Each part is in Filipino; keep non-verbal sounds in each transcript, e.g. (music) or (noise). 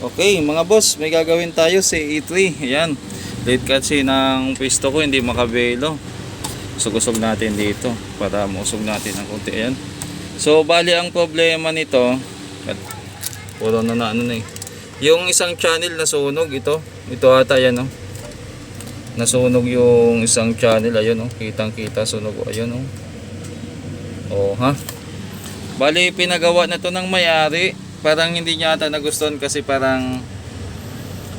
Okay, mga boss, may gagawin tayo sa E3. Ayan. Late kasi ng pwesto ko, hindi makabelo. Sugusog natin dito para musog natin ng konti. Ayan. So, bali ang problema nito, at puro na na ano na eh. Yung isang channel na sunog ito. Ito ata yan, no? Nasunog yung isang channel. Ayun, no? Kitang kita sunog. Ayun, no? Oh, ha? Bali, pinagawa na to ng may-ari. Parang hindi niya ata nagustuhan kasi parang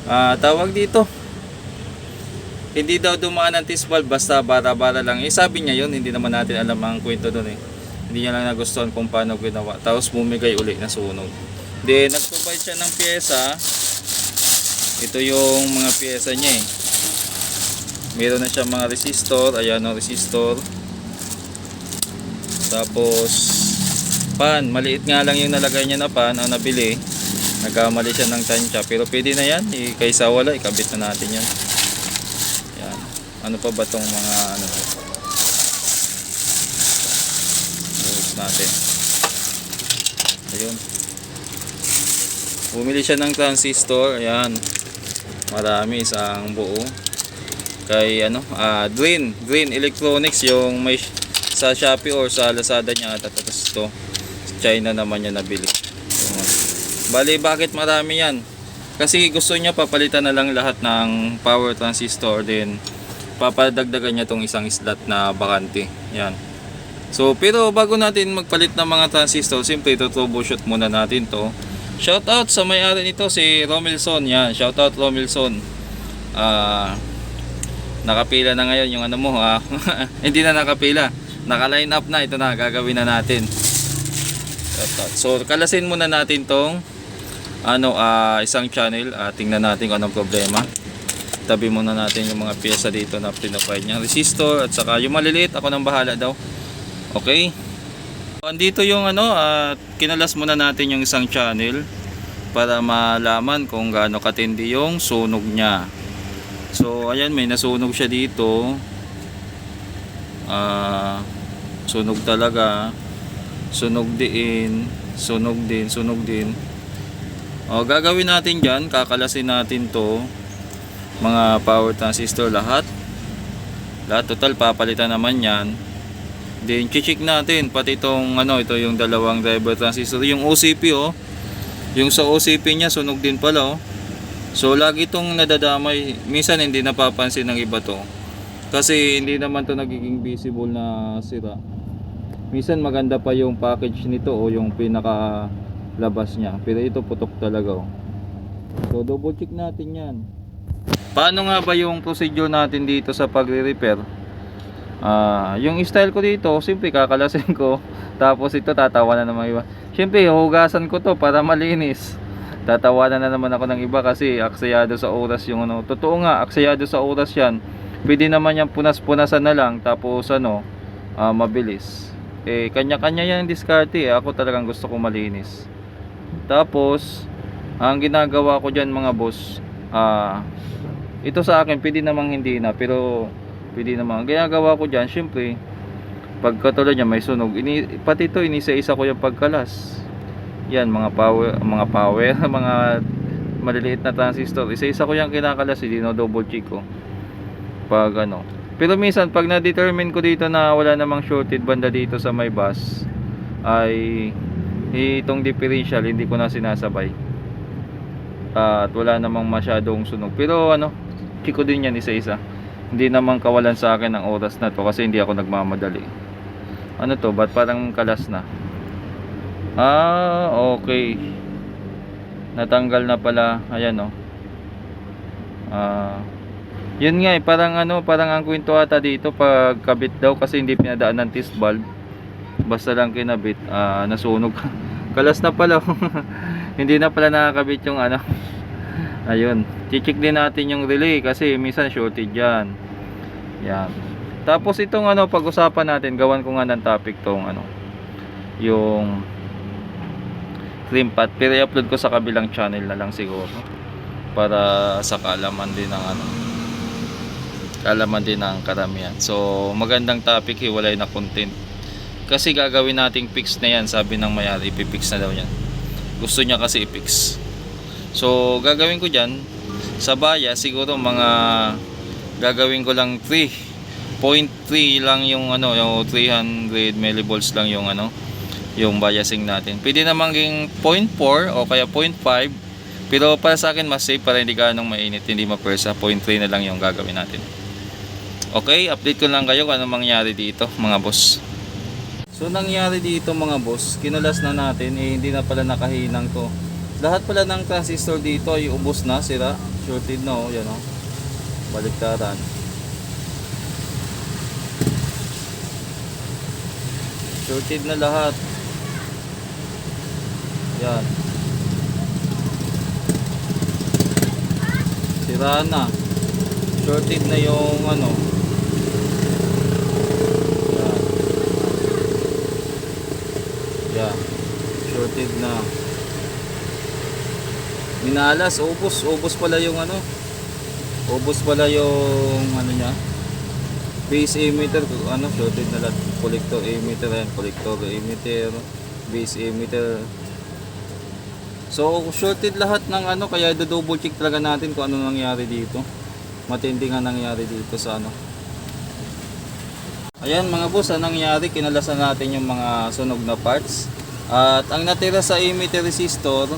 ah, tawag dito. Hindi daw dumaan ang tisbal basta bara-bara lang. Eh sabi niya yun, hindi naman natin alam ang kwento doon eh. Hindi niya lang nagustuhan kung paano ginawa. Tapos bumigay uli na sunog. Then nag-provide siya ng pyesa. Ito yung mga pyesa niya eh. Meron na siya mga resistor. Ayan ang resistor. Tapos pan, maliit nga lang yung nalagay niya na pan ang nabili. Nagkamali siya ng tansya pero pwede na yan. I, kaysa wala, ikabit na natin yan. Yan. Ano pa ba tong mga ano Loads natin. Ayun. Bumili siya ng transistor. Ayan. Marami isang buo. Kay ano, ah Green, Green Electronics yung may sa Shopee or sa Lazada niya ata tapos ito China naman niya nabili. Bali bakit marami yan? Kasi gusto niya papalitan na lang lahat ng power transistor din papadagdagan niya tong isang slot na bakante. Yan. So pero bago natin magpalit ng mga transistor, simple ito troubleshoot muna natin to. Shout out sa may-ari nito si Romelson. Yan, shout out Romelson. Ah nakapila na ngayon yung ano mo ha. (laughs) Hindi na nakapila. Naka-line up na ito na gagawin na natin. So kalasin muna natin tong ano ah, isang channel Ah, tingnan natin kung anong problema. Tabi muna natin yung mga piyesa dito na pinapay niya. Resistor at saka yung maliliit ako nang bahala daw. Okay? Andito yung ano at kinalas muna natin yung isang channel para malaman kung gaano katindi yung sunog niya. So ayan may nasunog siya dito. Ah sunog talaga. Sunog din, sunog din, sunog din. O gagawin natin diyan, kakalasin natin 'to mga power transistor lahat. Lahat total papalitan naman 'yan. Then check natin pati itong ano ito yung dalawang driver transistor, yung OCP oh. Yung sa OCP niya sunog din pala oh. So lagi itong nadadamay. Minsan hindi napapansin ng iba to. Kasi hindi naman to nagiging visible na sira. Minsan maganda pa yung package nito o yung pinaka labas niya. Pero ito putok talaga oh. So double check natin yan. Paano nga ba yung procedure natin dito sa pagre-repair? Ah, yung style ko dito, simple kakalasin ko. (laughs) Tapos ito tatawanan ng mga iba. Siyempre, hugasan ko to para malinis tatawanan na naman ako ng iba kasi aksayado sa oras yung ano. Totoo nga, aksayado sa oras yan. Pwede naman yan punas-punasan na lang tapos ano, ah, mabilis. Eh, kanya-kanya yan diskarte. Eh. Ako talagang gusto ko malinis. Tapos, ang ginagawa ko dyan mga boss, ah, ito sa akin, pwede namang hindi na, pero pwede namang. Ang ginagawa ko dyan, syempre, pag katulad niya may sunog, ini, pati ito, inisa-isa ko yung pagkalas yan mga power mga power (laughs) mga maliliit na transistor isa-isa ko yung kinakalas hindi no double check ko pag ano pero minsan pag na-determine ko dito na wala namang shorted banda dito sa may bus ay itong differential hindi ko na sinasabay at wala namang masyadong sunog pero ano check ko din yan isa-isa hindi naman kawalan sa akin ng oras na to kasi hindi ako nagmamadali ano to ba't parang kalas na Ah, okay. Natanggal na pala. Ayan oh. Ah. Yun nga eh, parang ano, parang ang kwento ata dito pag kabit daw kasi hindi pinadaan ng test valve. Basta lang kinabit, ah, nasunog. (laughs) Kalas na pala. (laughs) hindi na pala nakakabit yung ano. (laughs) Ayun. Check din natin yung relay kasi minsan shorted yan. Yan. Tapos itong ano, pag-usapan natin, gawan ko nga ng topic tong ano, yung cream pot pero i-upload ko sa kabilang channel na lang siguro para sa kaalaman din ng ano kaalaman din ng karamihan so magandang topic hiwalay na content kasi gagawin nating fix na yan sabi ng mayari ipipix na daw yan gusto niya kasi i-fix So, gagawin ko dyan, sa baya, siguro mga gagawin ko lang 3. 0.3 lang yung ano, yung 300 millivolts lang yung ano, yung biasing natin. Pwede naman ging 0.4 o kaya 0.5. Pero para sa akin mas safe para hindi ganong mainit, hindi mapersa. 0.3 na lang yung gagawin natin. Okay, update ko lang kayo kung ano mangyari dito, mga boss. So nangyari dito mga boss, kinalas na natin eh hindi na pala nakahinang to. Lahat pala ng transistor dito ay ubos na, sira, shorted na oh, yan oh. Baliktaran. Shorted na lahat. Yan. Sira na. Shorted na yung ano. Yan. Yan. Shorted na. Minalas, ubos, ubos pala yung ano. Ubos pala yung ano niya. Base emitter, ano, shorted na lahat. Collector emitter yan, collector emitter, base emitter. So, shorted lahat ng ano, kaya do-double check talaga natin kung ano nangyari dito. Matindi nga nangyari dito sa ano. Ayan mga boss, ang nangyari, kinalasan natin yung mga sunog na parts. At ang natira sa emitter resistor,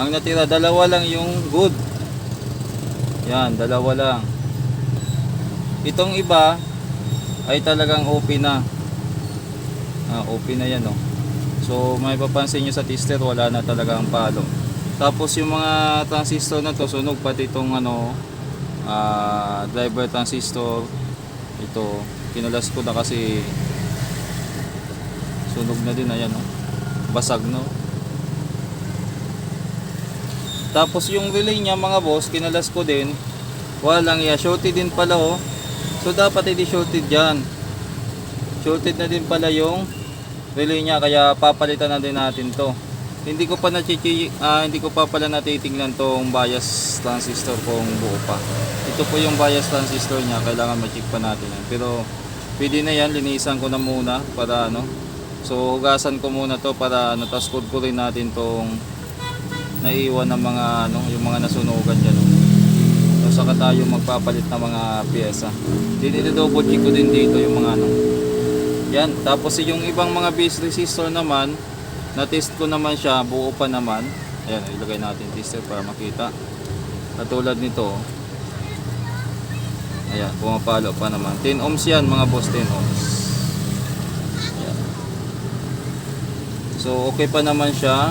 ang natira, dalawa lang yung good. Yan, dalawa lang. Itong iba ay talagang OP na. Ah, OP na yan, oh. So, may papansin nyo sa tester, wala na talagang palo. Tapos yung mga transistor na to, sunog pati itong ano, ah, driver transistor. Ito, kinulas ko na kasi sunog na din, ayan, oh. Basag, no? Tapos yung relay niya mga boss, kinalas ko din. Walang ya, shorted din pala oh. So dapat hindi shorted diyan. Shorted na din pala yung relay niya kaya papalitan na din natin 'to. Hindi ko pa na ah, hindi ko pa pala natitingnan tong bias transistor kung buo pa. Ito po yung bias transistor niya, kailangan ma-check pa natin yan. Pero pwede na yan, linisan ko na muna para ano. So hugasan ko muna to para ano, tapos ko rin natin tong naiiwan ng mga ano, yung mga nasunugan diyan. No? So saka tayo magpapalit ng mga piyesa. Din double check ko din dito yung mga ano. Yan, tapos yung ibang mga base resistor naman, na-test ko naman siya, buo pa naman. Ayan, ilagay natin tester para makita. Katulad nito. Ayan, pumapalo pa naman. 10 ohms yan mga boss, 10 ohms. So okay pa naman siya.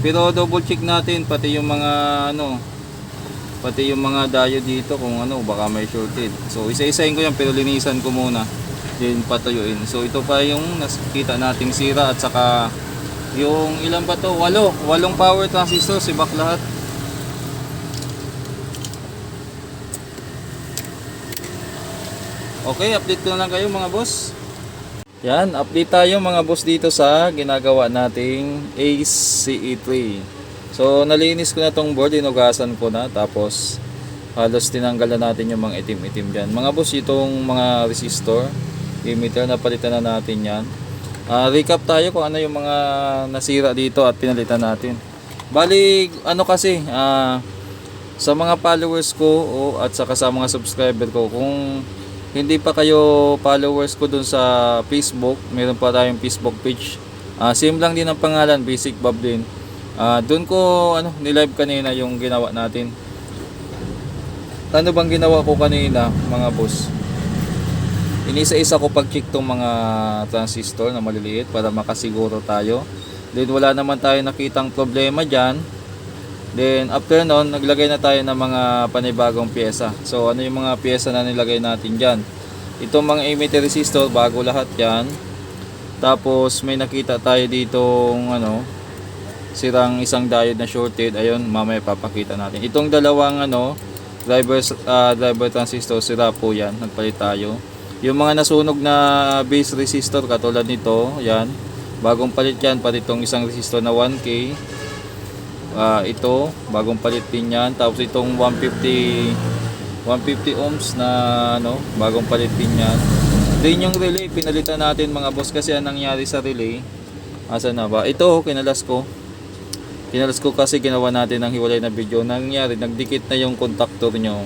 Pero double check natin pati yung mga ano pati yung mga dayo dito kung ano baka may shorted. So isa-isahin ko yan pero linisan ko muna din patuyuin. So ito pa yung nakita nating sira at saka yung ilan ba to? Walo. Walong power transistor sibak lahat. Okay, update ko na lang kayo mga boss. Yan, update tayo mga boss dito sa ginagawa nating Ace CE3. So, nalinis ko na tong board, inugasan ko na, tapos halos tinanggal na natin yung mga itim-itim dyan. Mga boss, itong mga resistor, emitter, napalitan na natin yan. Ah, recap tayo kung ano yung mga nasira dito at pinalitan natin. Bali, ano kasi, ah, sa mga followers ko o, at saka sa mga subscriber ko, kung hindi pa kayo followers ko dun sa Facebook, meron pa tayong Facebook page. Ah, same lang din ang pangalan, Basic Bob din. Ah, doon ko ano, nilive kanina yung ginawa natin. Ano bang ginawa ko kanina, mga boss? Inisa-isa ko pag-check tong mga transistor na maliliit para makasiguro tayo. Then wala naman tayo nakitang problema diyan. Then after nun, naglagay na tayo ng mga panibagong pyesa. So ano yung mga pyesa na nilagay natin diyan? Itong mga emitter resistor, bago lahat 'yan. Tapos may nakita tayo dito ano, sirang isang diode na shorted. Ayun, mamaya papakita natin. Itong dalawang ano, driver ah, driver transistor sira po 'yan. Nagpalit tayo. Yung mga nasunog na base resistor katulad nito, 'yan. Bagong palit 'yan pati itong isang resistor na 1K. Ah, ito, bagong palit din 'yan. Tapos itong 150 150 ohms na ano, bagong palit din 'yan. Din yung relay pinalitan natin mga boss kasi ang nangyari sa relay. Asa na ba? Ito, kinalas ko. Kinalas ko kasi ginawa natin ng hiwalay na video. Nangyari, nagdikit na yung contactor nyo.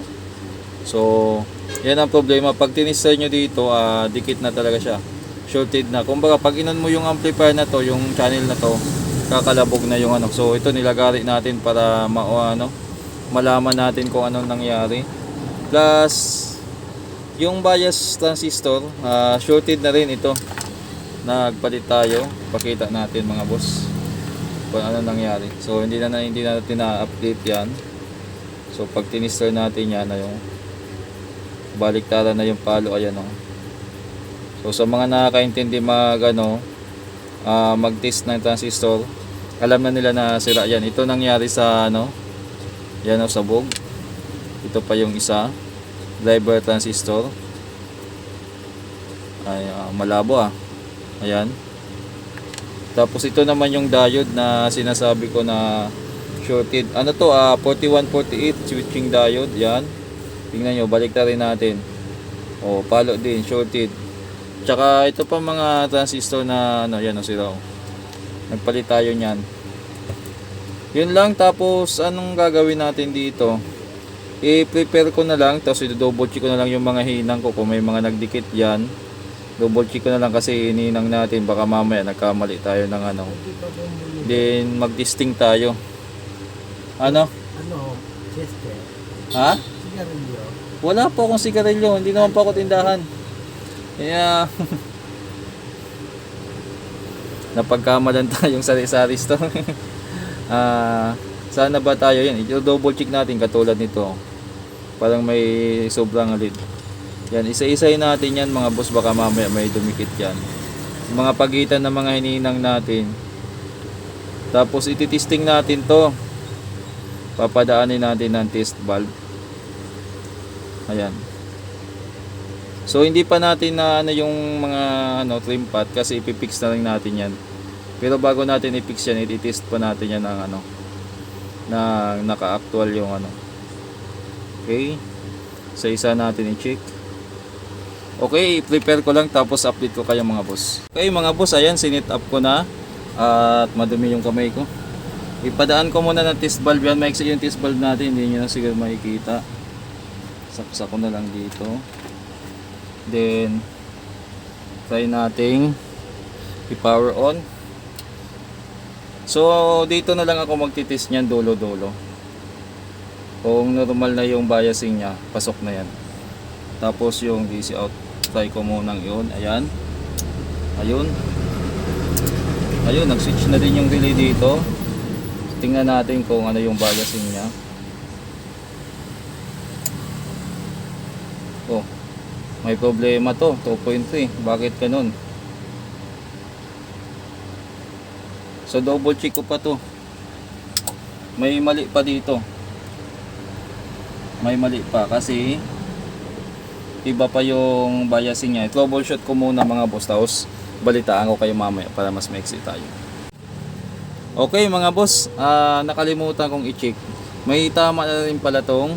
So, yan ang problema. Pag tinister nyo dito, ah, dikit na talaga siya. Shorted na. Kumbaga, pag inon mo yung amplifier na to, yung channel na to, kakalabog na yung ano. So, ito nilagari natin para ma ano, malaman natin kung anong nangyari. Plus, yung bias transistor, ah, shorted na rin ito. Nagpalit tayo. Pakita natin mga boss kung ano nangyari. So hindi na, hindi na natin na-update 'yan. So pag tinister natin 'yan na yung baliktaran na yung palo ayan oh. So sa mga nakakaintindi mag ano ah, mag-test ng transistor, alam na nila na sira 'yan. Ito nangyari sa ano yan oh, sa bog. Ito pa yung isa driver transistor. Ay ah, malabo ah. Ayan. Tapos ito naman yung diode na sinasabi ko na shorted. Ano to? Ah, 4148 switching diode. Yan. Tingnan nyo, balik rin natin. O, palo din, shorted. Tsaka ito pa mga transistor na ano, yan o sila. oh. Nagpalit tayo niyan. Yun lang, tapos anong gagawin natin dito? I-prepare ko na lang, tapos i-double check ko na lang yung mga hinang ko kung may mga nagdikit yan. Double check ko na lang kasi ininang natin baka mamaya nagkamali tayo ng ano. Then mag-testing tayo. Ano? Ano? Chester. Ha? Sigarilyo. Wala po akong sigarilyo, hindi naman po ako tindahan. Kaya (laughs) napagkamalan (laughs) tayong sari-sari store. (laughs) Ah, sana ba tayo yan? I-double check natin katulad nito. Parang may sobrang lead. Yan, isa-isahin natin yan mga boss baka mamaya may dumikit yan. Mga pagitan ng mga hininang natin. Tapos ititesting natin to. Papadaanin natin ng test valve. Ayan. So hindi pa natin na ano yung mga ano trim pad kasi ipipix na lang natin yan. Pero bago natin i-fix yan, i-test pa natin yan ng ano na naka-actual yung ano. Okay? Sa isa natin i-check. Okay, prepare ko lang tapos update ko kayo mga boss. Okay mga boss, ayan sinit up ko na at madumi yung kamay ko. Ipadaan ko muna ng test valve yan. Maiksi yung test valve natin, hindi nyo na siguro makikita. Saksak ko na lang dito. Then, try nating i-power on. So, dito na lang ako magtitis niyan dulo-dulo. Kung normal na yung biasing niya, pasok na yan. Tapos yung DC out, try ko munang yun. Ayan. Ayun. Ayun, nag-switch na din yung relay dito. Tingnan natin kung ano yung biasing niya. Oh, may problema to, 2.3. Bakit ganun? So double check ko pa to. May mali pa dito. May mali pa kasi iba pa yung biasing niya. Troubleshoot ko muna mga boss tapos balitaan ko kayo mamaya para mas maiksi tayo. Okay mga boss, ah, nakalimutan kong i-check. May tama na rin pala tong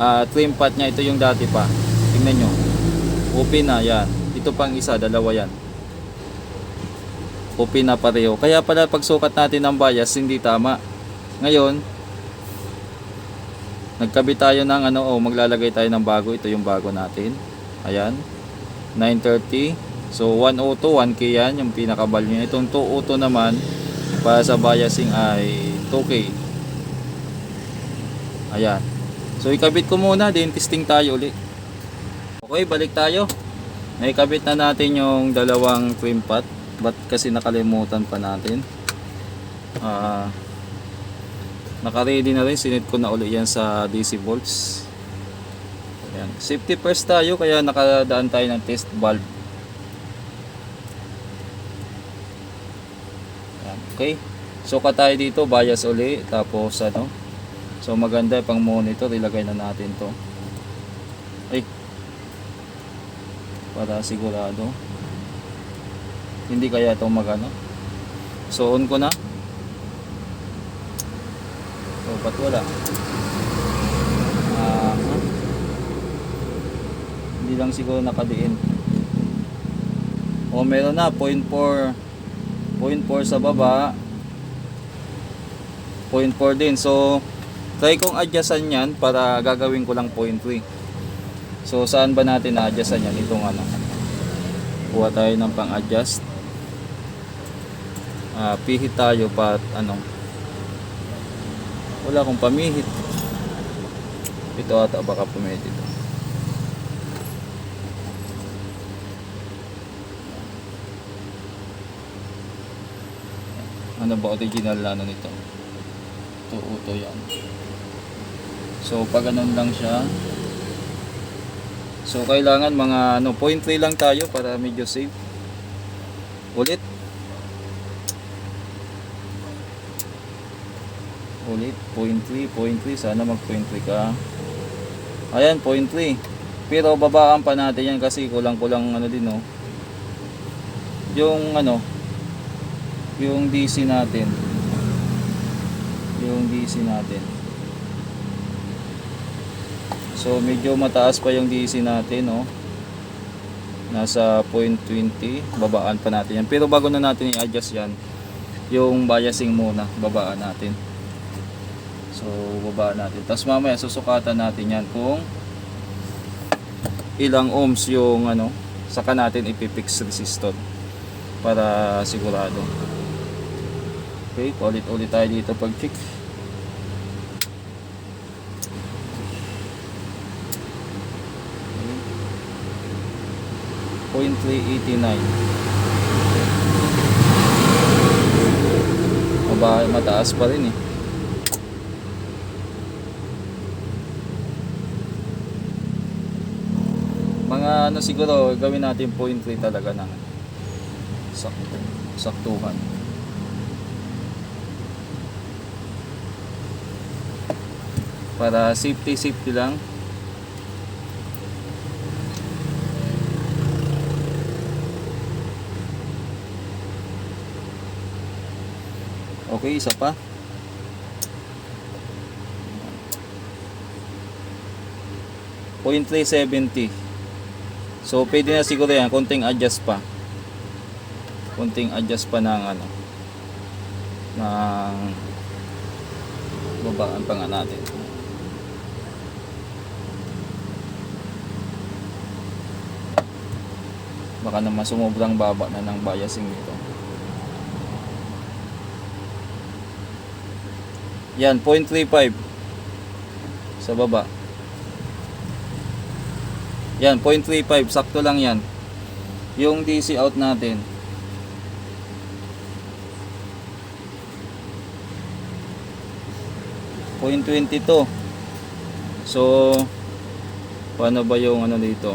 ah, trim pad niya. Ito yung dati pa. Tingnan nyo. Open na yan. Ito pang isa, dalawa yan. Open na pareho. Kaya pala pagsukat natin ng bias, hindi tama. Ngayon, nagkabit tayo ng ano, oh, maglalagay tayo ng bago. Ito yung bago natin. Ayan. 930. So 102, 1K yan, yung pinakabal niya. Itong 202 naman, para sa biasing ay 2K. Ayan. So ikabit ko muna, then testing tayo ulit. Okay, balik tayo. Naikabit na natin yung dalawang trim pot. Ba't kasi nakalimutan pa natin? Ah, naka-ready na rin. Sinit ko na ulit yan sa DC volts. Ayan. Safety first tayo kaya nakadaan tayo ng test valve. Ayan. Okay. Suka tayo dito, bias uli. Tapos ano. So maganda pang monitor. Ilagay na natin to. Ay. Para sigurado. Hindi kaya ito magano. So on ko na. So ba't wala? Ha? Hindi lang siguro nakadiin. O meron na 0.4 0.4 sa baba. 0.4 din. So, try kong adjustan yan para gagawin ko lang 0.3. So, saan ba natin na-adjustan yan? Itong ano. Kuha tayo ng pang-adjust. Ah, pihit tayo pa ano. Wala akong pamihit. Ito ata baka pumihit ito. Ano ba original na ano nito? Ito, uto yan. So, pag ganun lang siya. So, kailangan mga ano, 0.3 lang tayo para medyo safe. Ulit. Ulit, 0.3, 0.3. Sana mag 0.3 ka. Ayan, 0.3. Pero babaan pa natin yan kasi kulang-kulang ano din, no. Yung ano, yung DC natin. Yung DC natin. So medyo mataas pa yung DC natin, no. Nasa 0.20, babaan pa natin yan. Pero bago na natin i-adjust yan, yung biasing muna, babaan natin. So babaan natin. Tapos mamaya susukatan natin yan kung ilang ohms yung ano, saka natin ipipix resistor para sigurado. Okay, paulit-ulit tayo dito pag-check. 389 mabay mataas pa rin eh. Mga ano siguro gawin natin 0.3 talaga ng sakto, saktuhan. Para safety safety lang. Okay, isa pa. Point 370. So, pwede na siguro yan. Konting adjust pa. Konting adjust pa ng ano. Ng babaan pa nga natin. Baka naman sumubrang baba na ng biasing nito. Yan, 0.35 sa baba. Yan, 0.35. Sakto lang yan. Yung DC out natin. Point 22. So, paano ba yung ano dito?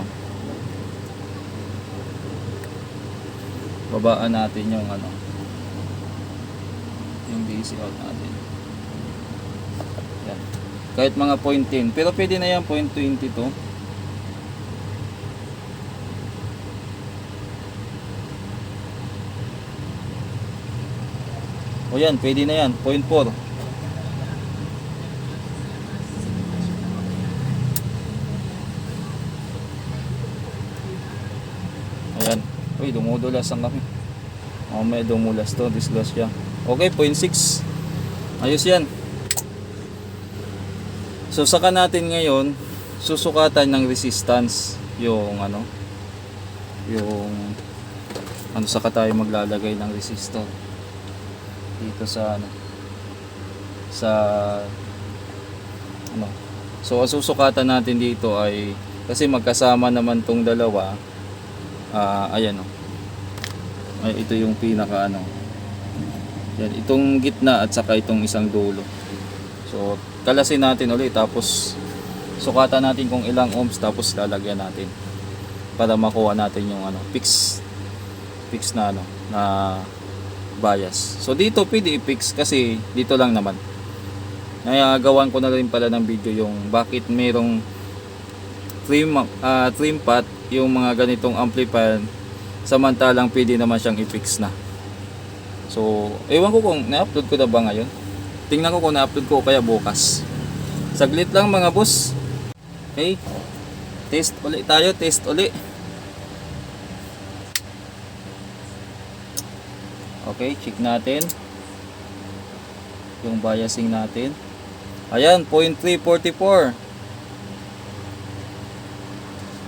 Babaan natin yung ano. Yung DC out natin. Yan. Kahit mga point 10. Pero pwede na yan, point 22. O yan, pwede na yan. Point 4. Ayan. Uy, dumudulas ang kami. Oh, may dumulas to. Disgust siya. Okay, point 6. Ayos yan. So, saka natin ngayon, susukatan ng resistance yung ano, yung ano saka tayo maglalagay ng resistor dito sa ano sa ano. So ang susukatan natin dito ay kasi magkasama naman tong dalawa ah ayan o ay ito yung pinaka ano. Yan itong gitna at saka itong isang dulo. So kalasin natin ulit tapos sukatan natin kung ilang ohms tapos lalagyan natin para makuha natin yung ano fix fix na ano na bias. So dito pwede i-fix kasi dito lang naman. Nayagawan ko na rin pala ng video yung bakit merong trim ah, trim pot yung mga ganitong amplifier samantalang pwede naman siyang i-fix na. So, ewan ko kung na-upload ko na ba ngayon. Tingnan ko kung na-upload ko kaya bukas. Saglit lang mga boss. Okay. Test ulit tayo, test ulit. Okay, check natin. yung biasing natin. Ayan, 0.344.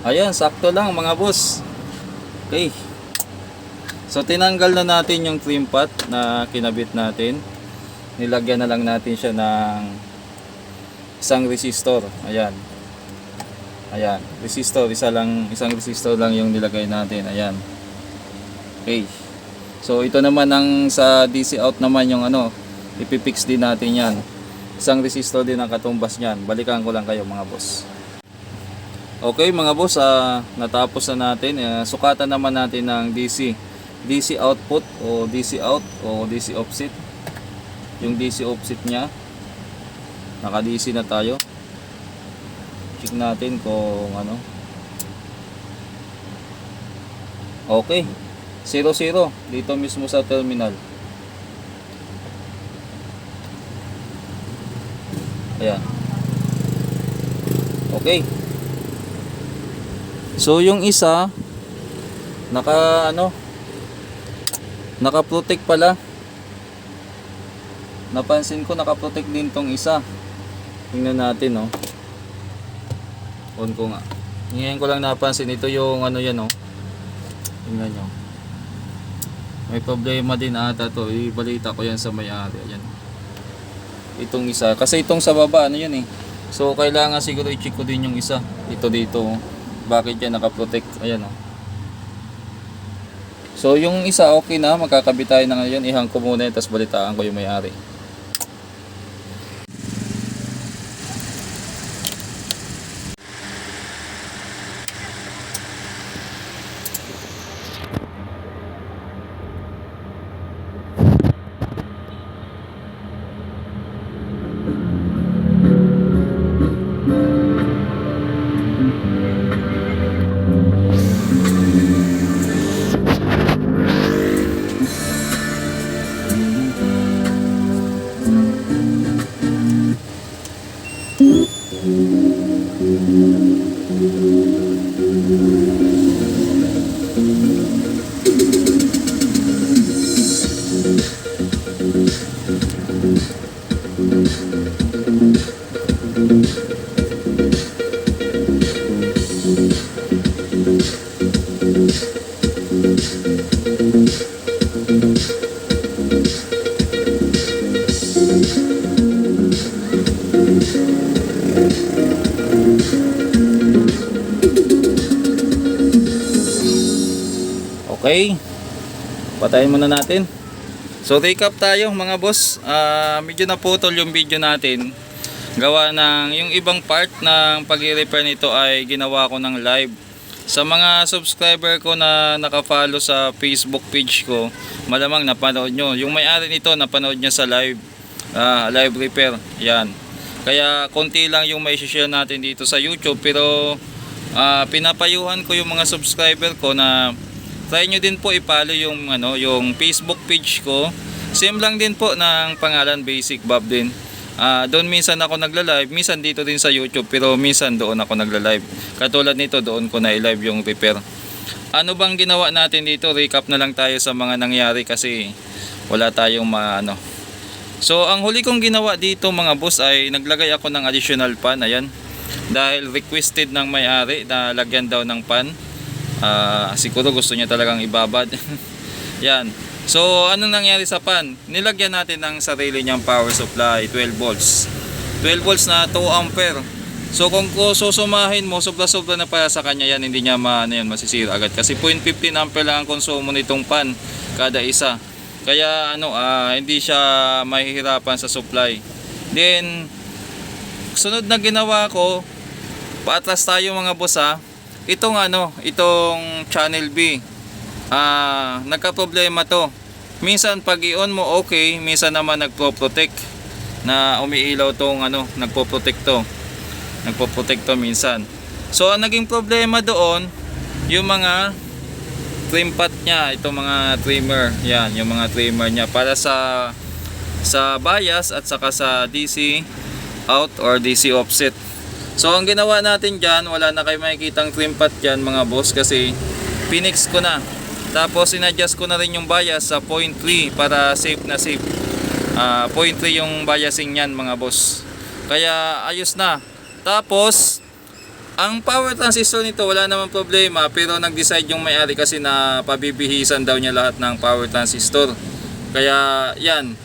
Ayan, sakto lang mga boss. Okay. So tinanggal na natin yung trim pot na kinabit natin. Nilagyan na lang natin siya ng isang resistor. Ayan. Ayan, resistor, isa lang, isang resistor lang yung nilagay natin. Ayan. Okay. So ito naman ang sa DC out naman yung ano, ipipix din natin yan. Isang resistor din ang katumbas niyan. Balikan ko lang kayo mga boss. Okay mga boss, ah, natapos na natin. Eh, sukatan naman natin ng DC. DC output o DC out o DC offset. Yung DC offset niya. Naka DC na tayo. Check natin kung ano. Okay. 00 dito mismo sa terminal. Ayan. Okay. So yung isa naka ano naka-protect pala. Napansin ko naka-protect din tong isa. Tingnan natin no. On ko nga. Ngayon ko lang napansin ito yung ano yan no. Tingnan nyo. May problema din ata to. Ibalita ko yan sa may-ari. Ayan. Itong isa. Kasi itong sa baba ano yan eh. So kailangan siguro i-check ko din yung isa. Ito dito. oh. Bakit yan nakaprotect? Ayan oh. So yung isa okay na. Magkakabit tayo na ngayon. Ihang ko muna. Tapos balitaan ko yung may-ari. Patayin muna natin. So recap tayo mga boss. Ah, medyo naputol yung video natin. Gawa ng yung ibang part ng pag-repair nito ay ginawa ko ng live. Sa mga subscriber ko na naka-follow sa Facebook page ko, malamang napanood nyo. Yung may-ari nito napanood niya sa live. Ah, live repair. Yan. Kaya konti lang yung may share natin dito sa YouTube pero ah, pinapayuhan ko yung mga subscriber ko na try nyo din po i-follow yung ano yung Facebook page ko. Same lang din po ng pangalan Basic Bob din. Ah, doon minsan ako nagla-live minsan dito din sa YouTube pero minsan doon ako nagla-live. Katulad nito doon ko na i-live yung repair. Ano bang ginawa natin dito? Recap na lang tayo sa mga nangyari kasi wala tayong maano So ang huli kong ginawa dito mga boss ay naglagay ako ng additional pan ayan. Dahil requested ng may-ari na lagyan daw ng pan Ah, siguro gusto niya talagang ibabad. (laughs) Yan. So, anong nangyari sa pan? Nilagyan natin ng sarili niyang power supply, 12 volts. 12 volts na 2 ampere. So, kung susumahin mo, sobra-sobra na pala sa kanya yan, hindi niya ma, ano yan, masisira agad. Kasi 0.15 ampere lang ang konsumo nitong pan kada isa. Kaya, ano, ah, hindi siya mahihirapan sa supply. Then, sunod na ginawa ko, paatras tayo mga boss ha. Itong ano, itong channel B. Ah, nagka-problema to. Minsan pag i-on mo okay, minsan naman nagpo-protect na umiilaw tong ano, nagpo-protect to. Nagpo-protect to minsan. So ang naging problema doon, yung mga trim pot niya, itong mga trimmer, yan, yung mga trimmer niya para sa sa bias at saka sa DC out or DC offset. So ang ginawa natin dyan, wala na kayo makikitang trim pot dyan mga boss kasi pinix ko na. Tapos inadjust ko na rin yung bias sa 0.3 para safe na safe. Ah, 0.3 yung biasing niyan mga boss. Kaya ayos na. Tapos ang power transistor nito wala namang problema pero nag-decide yung may-ari kasi na pabibihisan daw niya lahat ng power transistor. Kaya yan.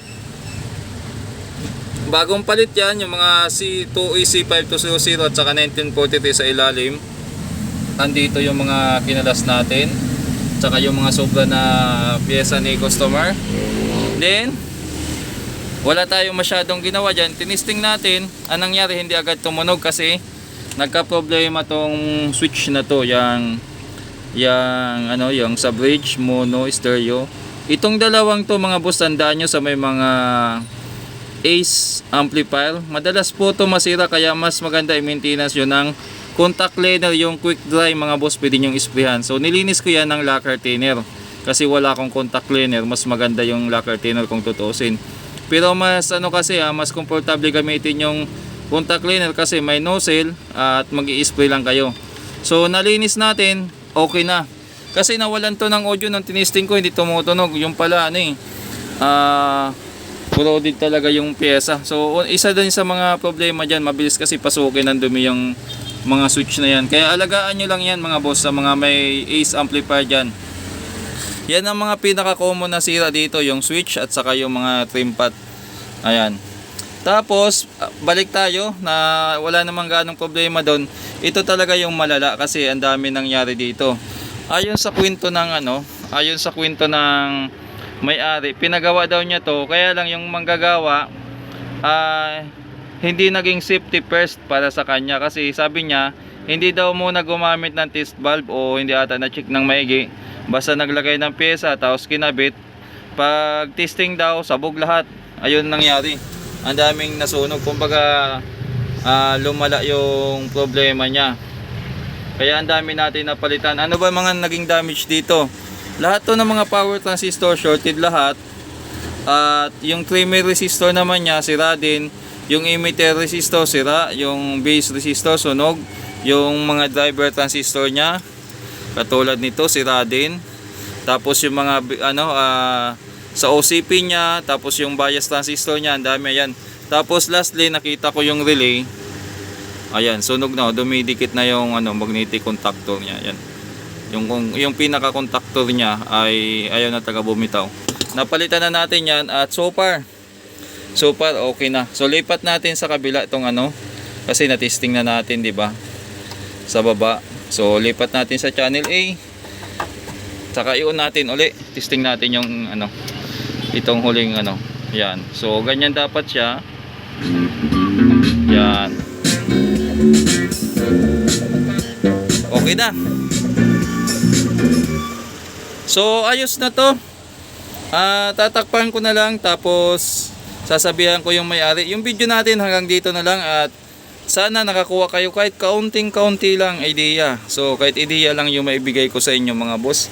Bagong palit yan yung mga C2EC5200 at saka 1943 sa ilalim. Andito yung mga kinalas natin. Tsaka yung mga sobra na pyesa ni customer. Then, wala tayong masyadong ginawa dyan. Tinisting natin. Anong nangyari? Hindi agad tumunog kasi nagka-problema tong switch na to. Yang, yang, ano, yung sa bridge, mono, stereo. Itong dalawang to mga boss, tandaan nyo sa may mga Ace amplifier. Madalas po to masira kaya mas maganda i-maintenance yun ng contact cleaner yung quick dry mga boss pwede nyong isprayan. So nilinis ko yan ng lacquer thinner kasi wala akong contact cleaner mas maganda yung lacquer thinner kung tutuusin. Pero mas ano kasi ah, mas komportable gamitin yung contact cleaner kasi may nozzle ah, at mag spray lang kayo. So nalinis natin, okay na. Kasi nawalan to ng audio ng tinisting ko, hindi tumutunog. Yung pala ano eh, ah, corroded talaga yung pyesa. So, isa din sa mga problema dyan, mabilis kasi pasukin ng dumi yung mga switch na yan. Kaya alagaan nyo lang yan mga boss sa mga may ace amplifier dyan. Yan ang mga pinaka-common na sira dito, yung switch at saka yung mga trim pot. Ayan. Tapos, balik tayo na wala namang ganong problema doon. Ito talaga yung malala kasi ang dami nangyari dito. Ayon sa kwento ng ano, ayon sa kwento ng may-ari, pinagawa daw niya to, kaya lang yung manggagawa ah hindi naging safety first para sa kanya. Kasi sabi niya hindi daw muna gumamit ng test valve o hindi ata na check ng maigi. Basta naglagay ng pyesa tapos kinabit. Pag testing daw sabog lahat. Ayun nangyari. Ang daming nasunog. Kumbaga ah, lumala yung problema niya. Kaya ang dami natin napalitan. Ano ba mga naging damage dito lahat to ng mga power transistor shorted lahat. At yung trimmer resistor naman niya sira din. Yung emitter resistor sira. Yung base resistor sunog. Yung mga driver transistor niya katulad nito sira din. Tapos yung mga ano ah, sa OCP niya tapos yung bias transistor niya ang dami yan tapos lastly nakita ko yung relay. Ayan sunog na dumidikit na yung ano magnetic contactor niya yan yung yung pinaka contactor niya ay ayaw na taga bumitaw napalitan na natin yan at so far so far okay na. So lipat natin sa kabila itong ano kasi na-testing na natin di ba? Sa baba. So lipat natin sa channel A. Saka i-on natin uli. Testing natin yung ano itong huling ano. Yan. So ganyan dapat siya. Yan. Okay na So ayos na to. Ah, tatakpan ko na lang tapos sasabihan ko yung may-ari. Yung video natin hanggang dito na lang at sana nakakuha kayo kahit kaunting-kaunti lang idea. So kahit idea lang yung maibigay ko sa inyo mga boss.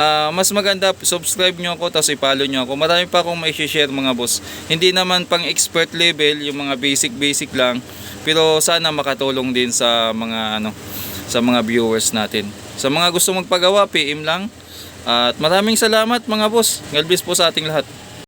Ah, mas maganda subscribe nyo ako tapos i-follow nyo ako. Marami pa akong may share mga boss. Hindi naman pang expert level, yung mga basic basic lang. Pero sana makatulong din sa mga ano sa mga viewers natin. Sa mga gusto magpagawa, PM lang. At maraming salamat mga boss. Bless po sa ating lahat.